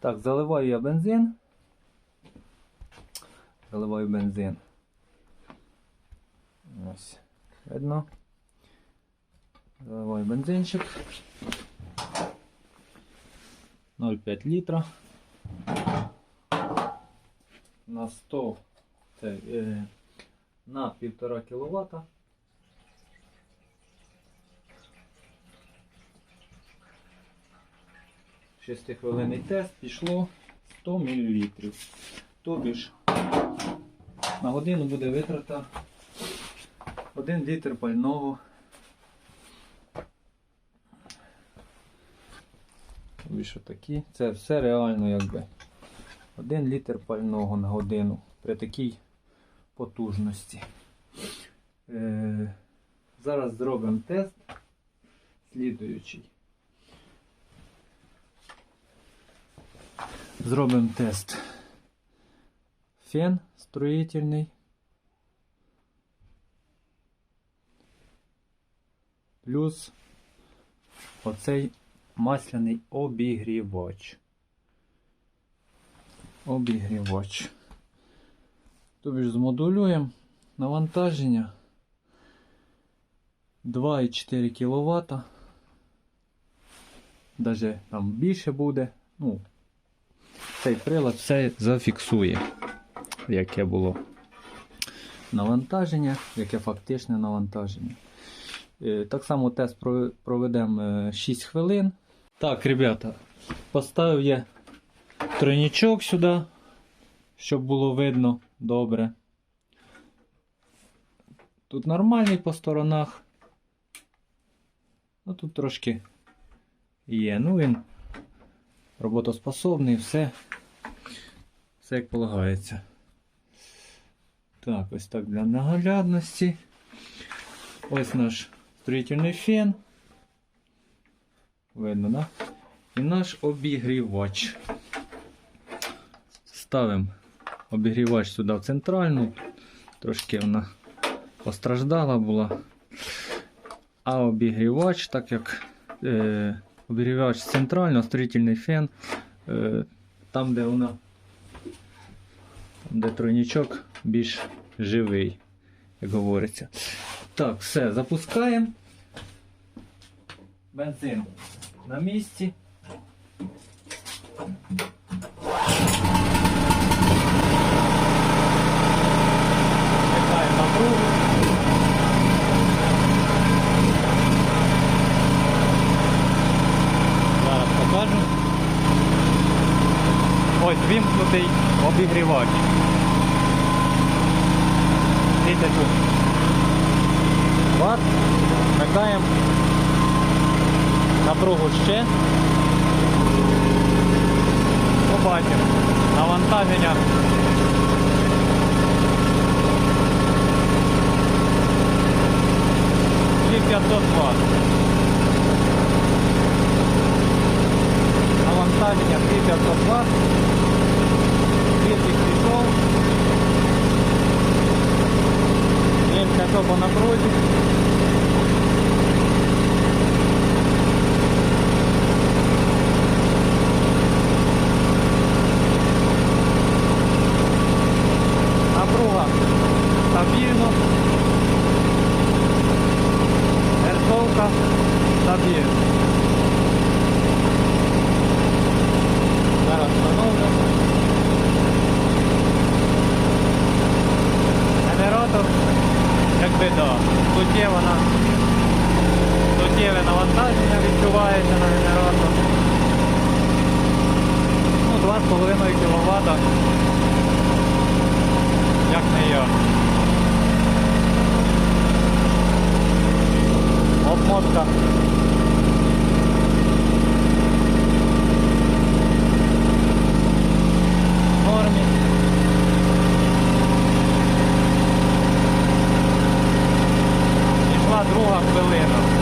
Так, заливаю я бензин. Заливаю бензин. Ось. Видно. Заливаю бензинчик. 0,5 літра. На 100 це, е, на 1,5 кВт. Шестихвилинний тест пішло 100 мл. Тобі ж на годину буде витрата 1 літр пального. Що такі. Це все реально якби. 1 літр пального на годину при такій потужності. Е, зараз зробимо тест слідуючий. Зробимо тест. Фен строїтельний. Плюс оцей масляний обігрівач. Обігрівач. Тобі ж змодулюємо навантаження 2,4 кВт. Даже там більше буде. Ну, цей прилад все зафіксує, яке було навантаження, яке фактичне навантаження. Е, Так само тест проведемо е, 6 хвилин. Так, ребята, поставив я тройничок сюди, щоб було видно добре. Тут нормальний по сторонах. Ну тут трошки є. Ну він роботоспособний, все. Все як полагається. Так, ось так для наглядності. Ось наш строїтельний фен. Видно, да? І наш обігрівач. Ставимо обігрівач сюди в центральну. Трошки вона постраждала була. А обігрівач, так як е, обігрівач центрально, строїтельний фен, е, там, де вона, де тройничок більш живий, як говориться. Так, все, запускаємо. Бензин на місці. Вмикаємо напругу. Зараз покажу. Ось вімкнутий обігрівач. 1000 Вт. Вмикаємо напругу ще. Побачимо. Навантаження. Дві 500 Вт. Навантаження 2500 Вт. Пішов. Дивимося, що по напрузі. Напруга стабільно. Герцовка стабільна. Зараз встановлю. Генератор, якби да, суттєво на суттєве навантаження відчувається на генератор. Ну, 2,5 кВт. Як не я. Обмотка. В нормі. Пішла друга хвилина.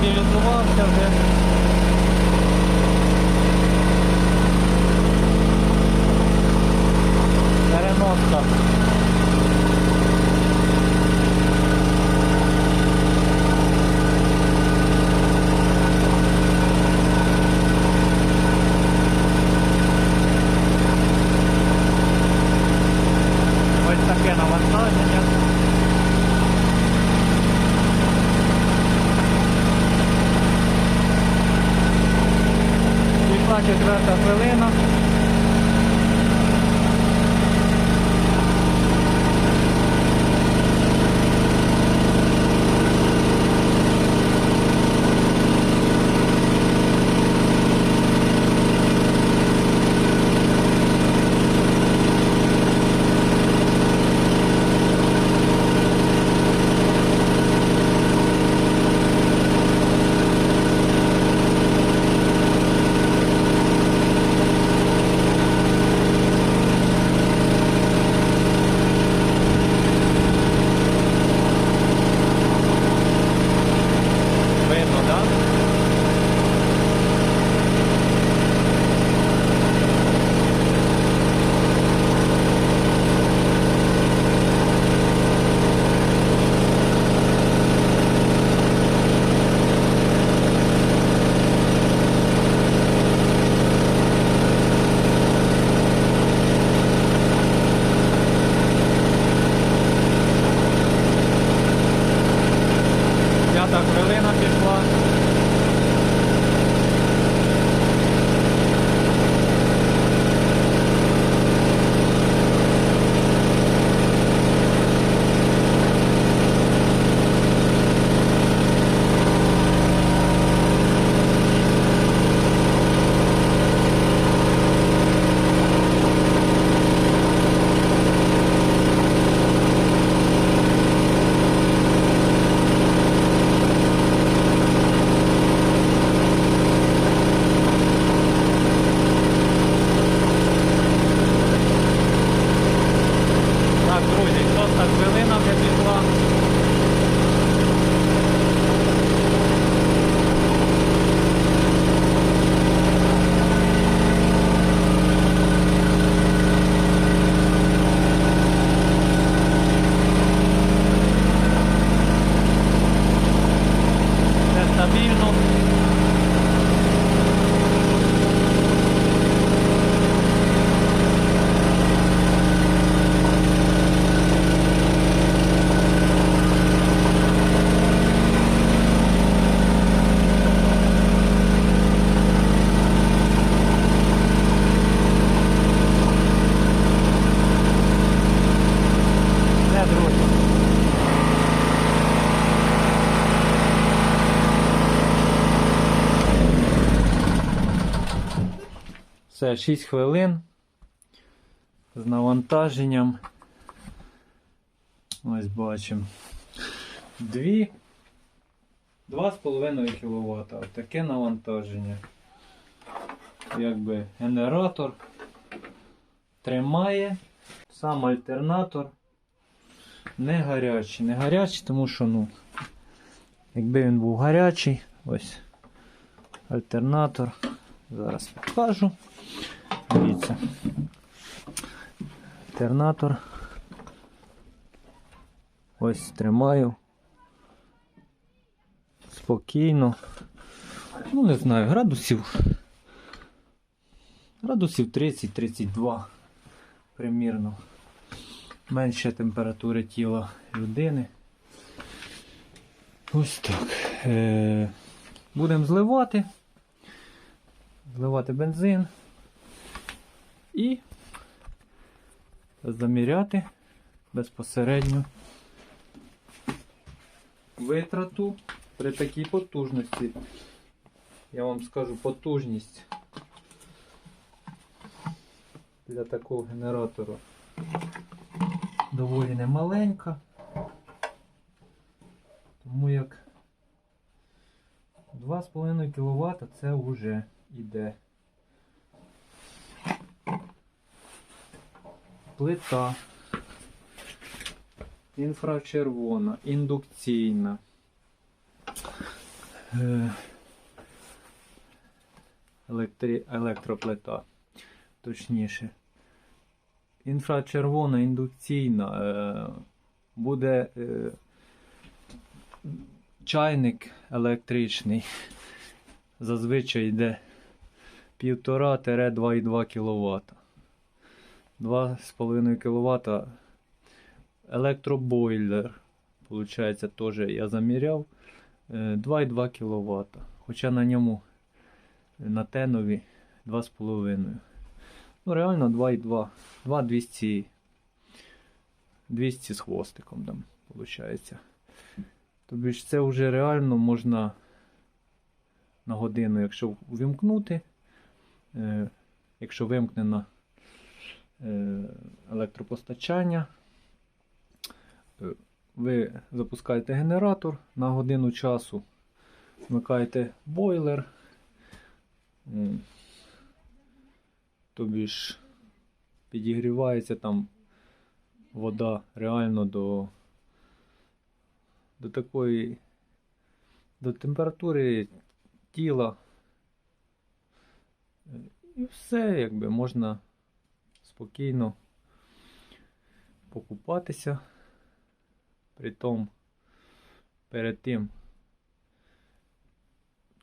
Стабілізувався вже. Переноска. Ось таке навантаження. Пішла четверта хвилина. Видно, так? П'ята хвилина пішла. Так, друзі, шоста хвилина вже пішла. Все стабільно. Все, друзі. Все, 6 хвилин з навантаженням. Ось бачимо. Дві. 2,5 кВт. Ось таке навантаження. Якби генератор тримає. Сам альтернатор не гарячий. Не гарячий, тому що, ну, якби він був гарячий, ось альтернатор. Зараз покажу. Дивіться. Альтернатор. Ось тримаю. Спокійно. Ну, не знаю, градусів. Градусів 30-32 примірно. Менше температури тіла людини. Ось так. Е- Будемо зливати. Зливати бензин і заміряти безпосередньо витрату при такій потужності. Я вам скажу потужність для такого генератора доволі немаленька. Тому як 2,5 кВт це вже іде. Плита. Інфрачервона, індукційна. е, електри, електроплита, точніше. Інфрачервона індукційна. Е, буде е, чайник електричний. Зазвичай йде 1,5-2,2 кВт. 2,5 кВт електробойлер. Получається, теж я заміряв. е, 2,2 кВт. Хоча на ньому на тенові 2,5. Ну, реально 2,2. 2,200. 200 з хвостиком там, виходить. Тобі ж це вже реально можна на годину, якщо вимкнути, е, якщо вимкнено е, електропостачання, е, ви запускаєте генератор на годину часу, вмикаєте бойлер. Тобі ж підігрівається там вода реально до, до такої до температури тіла. І все, якби можна спокійно покупатися. Притом перед тим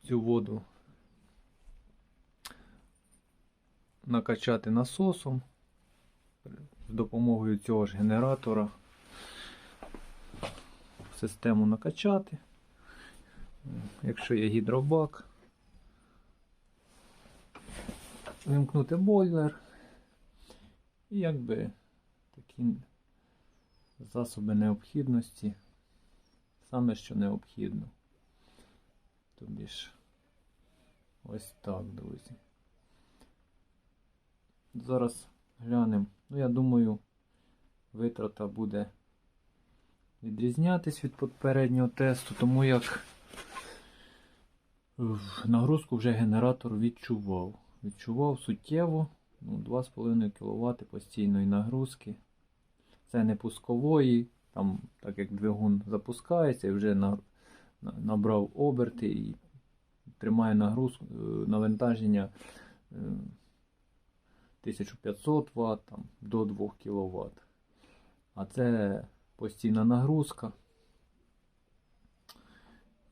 цю воду накачати насосом з допомогою цього ж генератора систему накачати. Якщо є гідробак, вимкнути бойлер і якби такі засоби необхідності, саме що необхідно. Тобі ж ось так, друзі. Зараз глянемо. Ну, я думаю, витрата буде відрізнятись від попереднього тесту, тому як нагрузку вже генератор відчував. Відчував суттєво ну, 2,5 кВт постійної нагрузки. Це не пускової, там, так як двигун запускається і вже на, на, набрав оберти і тримає нагрузку, е, навантаження е, 1500 Вт там, до 2 кВт. А це постійна нагрузка.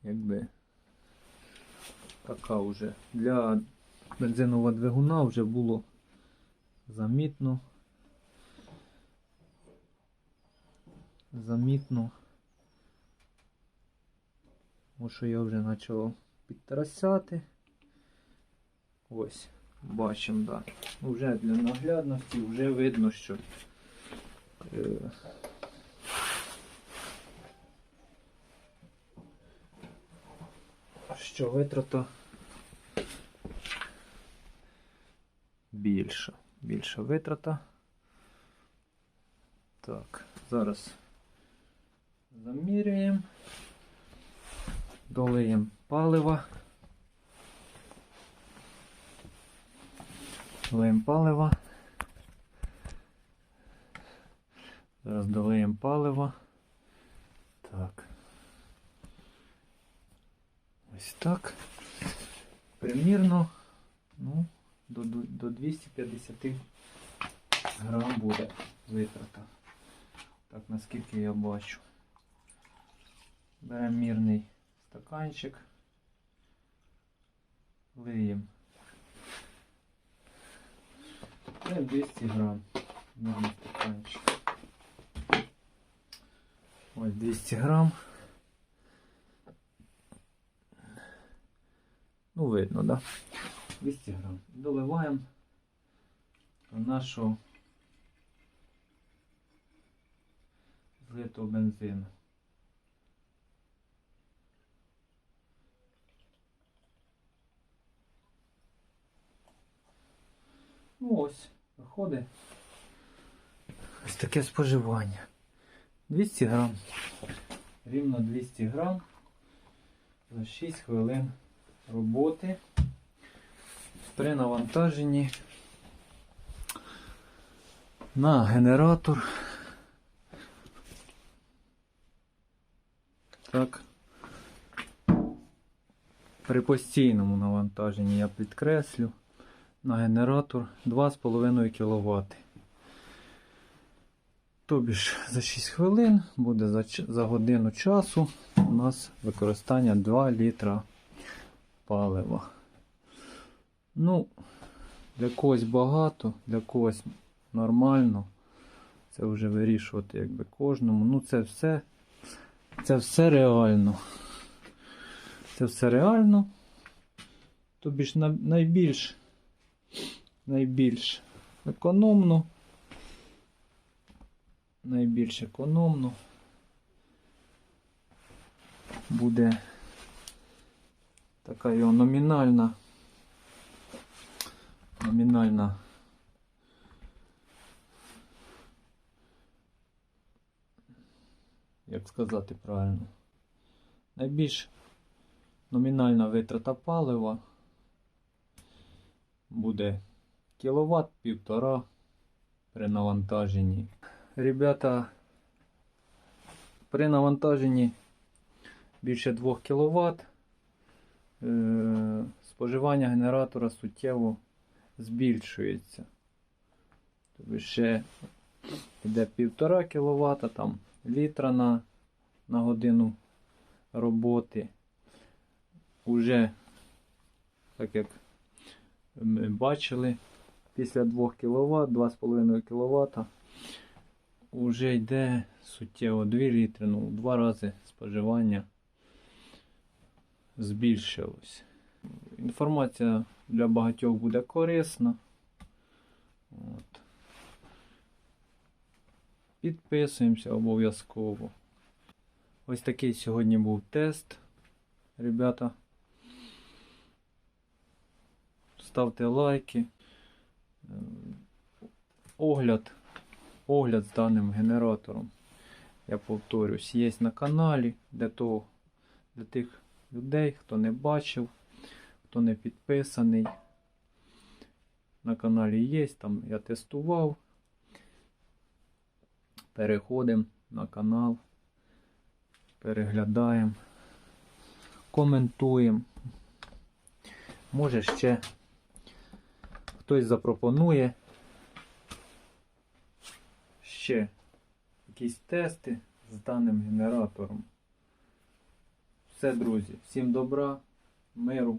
Якби така вже для бензинового двигуна вже було замітно. Замітно. Ось що я вже почав підтрасяти. Ось, бачимо, да. Вже для наглядності вже видно, що е, що витрата більша. Більша витрата. Так, зараз заміряємо, долиємо палива. Долиємо палива. Зараз долиємо палива. Так. Ось так. Примірно, ну, до, до, до 250 грам буде витрата. Так, наскільки я бачу. Беремо мірний стаканчик. Лиємо. Це 200 грам. Мірний стаканчик. Ось 200 грам. Ну, видно, да? 200 грам. Доливаємо нашу злитого бензину. Ну ось, виходить. Ось таке споживання. 200 грам. Рівно 200 грам за 6 хвилин роботи при навантаженні на генератор. Так. При постійному навантаженні я підкреслю на генератор 2,5 кВт. Тобі ж за 6 хвилин буде за, за годину часу у нас використання 2 літра палива. Ну, для когось багато, для когось нормально. Це вже вирішувати якби кожному. Ну, це все, це все реально. Це все реально. Тобі ж найбільш, найбільш економно. Найбільш економно буде така його номінальна. Номінальна як сказати правильно, найбільш номінальна витрата палива буде кіловат півтора при навантаженні. Ребята, при навантаженні більше 2 кВт е, споживання генератора суттєво збільшується. Тобто ще йде 1,5 кВт, там літра на, на годину роботи. Уже, так як ми бачили, після 2 кВт, 2,5 кВт уже йде суттєво 2 літри, ну, два рази споживання збільшилось. Інформація для багатьох буде корисна. От. Підписуємося обов'язково. Ось такий сьогодні був тест. Ребята. Ставте лайки. Огляд. Огляд з даним генератором. Я повторюсь, є на каналі для того, для тих людей, хто не бачив, хто не підписаний. На каналі є, там я тестував. Переходимо на канал, переглядаємо, коментуємо. Може ще хтось запропонує ще якісь тести з даним генератором. Все, друзі, всім добра, миру.